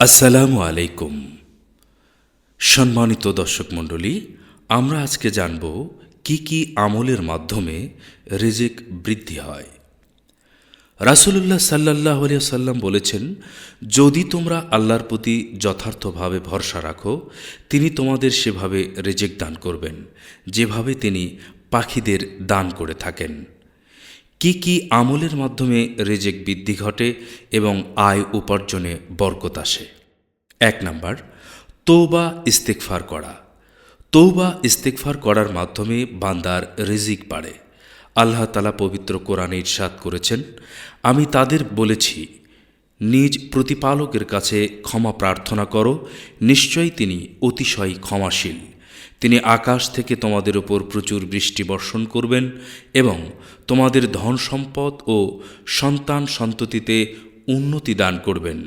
আসসালামু আলাইকুম। সম্মানিত দর্শক মণ্ডলী, আমরা আজকে জানব কি কি আমলের মাধ্যমে রিজিক বৃদ্ধি হয়। রাসুলুল্লাহ সাল্লাহ সাল্লাম বলেছেন, যদি তোমরা আল্লাহর প্রতি যথার্থভাবে ভরসা রাখো, তিনি তোমাদের সেভাবে রেজেক দান করবেন, যেভাবে তিনি পাখিদের দান করে থাকেন। কি কি আমলের মাধ্যমে রেজেক বৃদ্ধি ঘটে এবং আয় উপার্জনে বরকত আসে? এক নাম্বার তৌবা ইস্তেকফার করা। তৌবা ইস্তেকফার করার মাধ্যমে বান্দার রিজিক বাড়ে। আল্লাহ তালা পবিত্র কোরআনে ইরশাদ করেছেন, আমি তাদের বলেছি, নিজ প্রতিপালকের কাছে ক্ষমা প্রার্থনা করো, নিশ্চয়ই তিনি অতিশয় ক্ষমাশীল। তিনি আকাশ থেকে তোমাদের উপর প্রচুর বৃষ্টি বর্ষণ করবেন এবং তোমাদের ধন সম্পদ ও সন্তান সন্ততিতে উন্নতি দান করবেন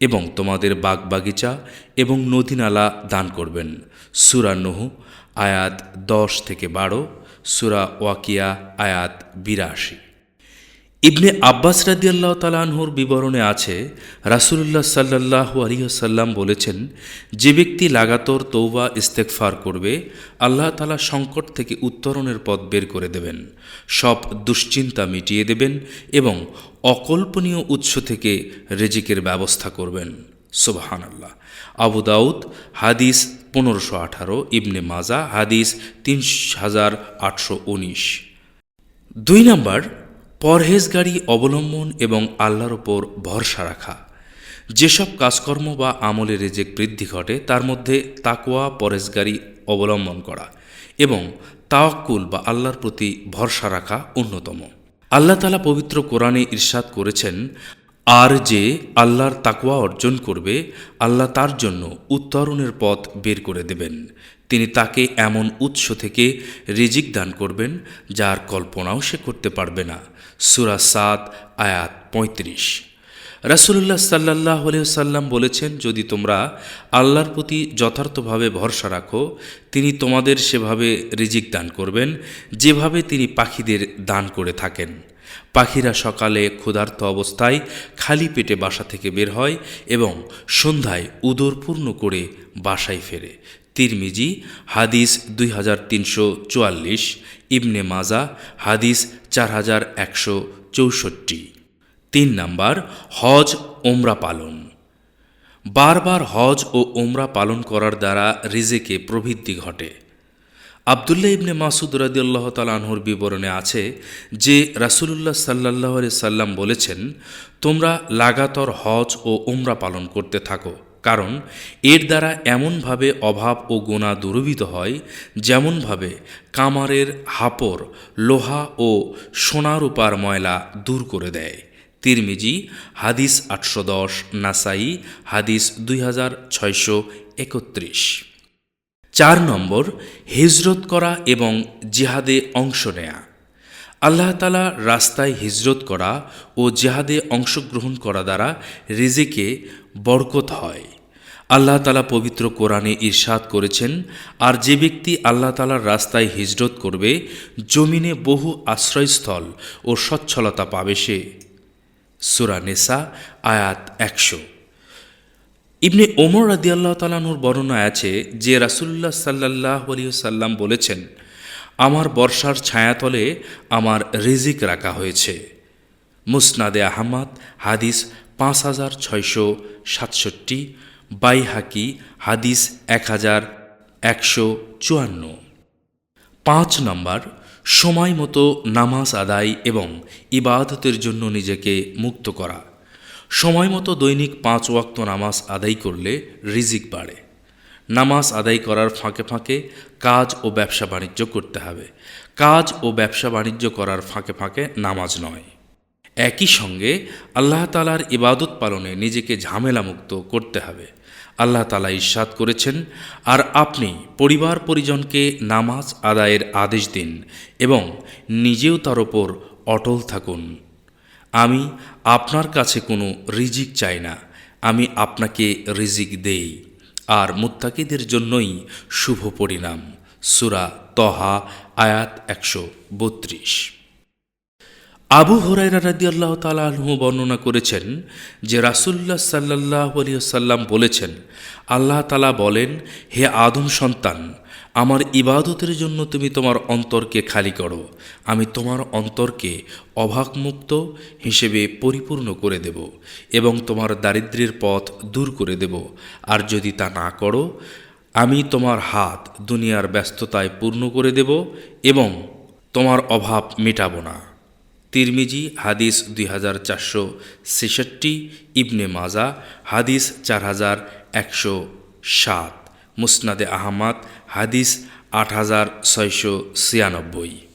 এবং তোমাদের বাগবাগিচা এবং নদীনালা দান করবেন। সুরা নহু, আয়াত দশ থেকে বারো, সুরা ওয়াকিয়া, আয়াত বিরাশি। ইবনে আব্বাস রাদিয়াল্লাহ তালানহুর বিবরণে আছে, রাসুলুল্লাহ সাল্লাহ আলিয়াল্লাম বলেছেন, যে ব্যক্তি লাগাতর তৌবা ইস্তেকফার করবে, আল্লাহ তালা সংকট থেকে উত্তরণের পথ বের করে দেবেন, সব দুশ্চিন্তা মিটিয়ে দেবেন এবং অকল্পনীয় উৎস থেকে রেজিকের ব্যবস্থা করবেন। সুবাহান আল্লাহ আবু দাউদ, হাদিস পনেরোশো আঠারো, ইবনে মাজা, হাদিস তিন হাজার আটশো উনিশ। দুই নম্বর পরহেজগাড়ি অবলম্বন এবং আল্লাহর ওপর ভরসা রাখা। যেসব কাজকর্ম বা আমলে রেজেক বৃদ্ধি ঘটে, তার মধ্যে তাকুয়া পরেজগারি অবলম্বন করা এবং তাওয়াক্কুল বা আল্লাহর প্রতি ভরসা রাখা অন্যতম। আল্লাহ তালা পবিত্র কোরআনে ইরশাদ করেছেন, আর যে আল্লাহর তাকুয়া অর্জন করবে, আল্লাহ তার জন্য উত্তরণের পথ বের করে দেবেন। তিনি তাকে এমন উৎস থেকে রিজিক দান করবেন, যার কল্পনাও সে করতে পারবে না। সুরা সাত, আয়াত পঁয়ত্রিশ। রাসুলুল্লাহ সাল্লাহ সাল্লাম বলেছেন, যদি তোমরা আল্লাহর প্রতি যথার্থভাবে ভরসা রাখো, তিনি তোমাদের সেভাবে রিজিক দান করবেন, যেভাবে তিনি পাখিদের দান করে থাকেন। পাখিরা সকালে ক্ষুধার্ত অবস্থায় খালি পেটে বাসা থেকে বের হয় এবং সন্ধ্যায় উদরপূর্ণ করে বাসায় ফেরে। তিরমিজি, হাদিস দুই হাজার তিনশো চুয়াল্লিশ, ইবনে মাজা, হাদিস চার হাজার একশো চৌষট্টি। তিন নাম্বার, হজ ওমরা পালন। বারবার হজ ও ওমরা পালন করার দ্বারা রিজেকে প্রবৃদ্ধি ঘটে। আবদুল্লাহ ইবনে মাসুদ রাদিউল্লাহ তালাহুর বিবরণে আছে যে রাসুলুল্লাহ সাল্লাহ সাল্লাম বলেছেন, তোমরা লাগাতর হজ ও উমরা পালন করতে থাকো। কারণ এর দ্বারা এমনভাবে অভাব ও গোনা দূরবিত হয় যেমনভাবে কামারের হাপর, লোহা ও সোনারূপার ময়লা দূর করে দেয়। তিরমিজি, হাদিস আটশো দশ, নাসাই, হাদিস দুই হাজার ছয়শো একত্রিশ। চার নম্বর, হিজরত করা এবং জিহাদে অংশ নেয়া। আল্লাহ তালা রাস্তায় হিজরত করা ও জেহাদে অংশগ্রহণ করা দ্বারা রিজিকে বরকত হয়। আল্লাহ তালা পবিত্র কোরআনে ঈর্ষাদ করেছেন, আর যে ব্যক্তি আল্লাহ তালার রাস্তায় হিজরত করবে, জমিনে বহু আশ্রয়স্থল ও সচ্ছলতা পাবে সে। সুরা নেসা, আয়াত একশো। ইবনে ওমর রাদিয়াল্লাহ তালানুর বর্ণনায় আছে যে রাসুল্লাহ সাল্লাহ সাল্লাম বলেছেন, আমার বর্ষার ছায়াতলে আমার রিজিক রাখা হয়েছে। মুসনাদে আহমদ, হাদিস পাঁচ হাজার ছয়শো সাতষট্টি বাইহাকি, হাদিস এক হাজার একশো চুয়ান্ন। পাঁচ নম্বর, সময় মতো নামাজ আদায় এবং ইবাদতের জন্য নিজেকে মুক্ত করা। সময় মতো দৈনিক পাঁচ ওয়াক্ত নামাজ আদায় করলে রিজিক বাড়ে। নামাজ আদায় করার ফাঁকে ফাঁকে কাজ ও ব্যবসা বাণিজ্য করতে হবে। কাজ ও ব্যবসা বাণিজ্য করার ফাঁকে ফাঁকে নামাজ নয়। একই সঙ্গে আল্লাহ তালার ইবাদত পালনে নিজেকে ঝামেলামুক্ত করতে হবে। আল্লাহ তালা ইস্বাদ করেছেন, আর আপনি পরিবার পরিজনকে নামাজ আদায়ের আদেশ দিন এবং নিজেও তার ওপর অটল থাকুন। আমি আপনার কাছে কোনো রিজিক চাই না। আমি আপনাকে রিজিক দেই। আর মুত্তাকিদের জন্যই শুভ পরিণাম। সুরা তহা, আয়াত একশো বত্রিশ। আবু হরাইরা রাদি আল্লাহ তালাহু বর্ণনা করেছেন যে রাসুল্লাহ সাল্লাহ সাল্লাম বলেছেন, আল্লাহ তালা বলেন, হে আদম সন্তান, আমার ইবাদতের জন্য তুমি তোমার অন্তরকে খালি করো। আমি তোমার অন্তরকে অভাবমুক্ত হিসেবে পরিপূর্ণ করে দেব এবং তোমার দারিদ্র্যের পথ দূর করে দেব। আর যদি তা না করো, আমি তোমার হাত দুনিয়ার ব্যস্ততায় পূর্ণ করে দেব এবং তোমার অভাব মেটাবো না। তিরমিজি, হাদিস দুই হাজার চারশো ছেষট্টি, ইবনে মাজা, হাদিস চার হাজার একশো সাত, মুসনাদে আহমাদ, হাদিস আট হাজার ছয়শো ছিয়ানব্বই।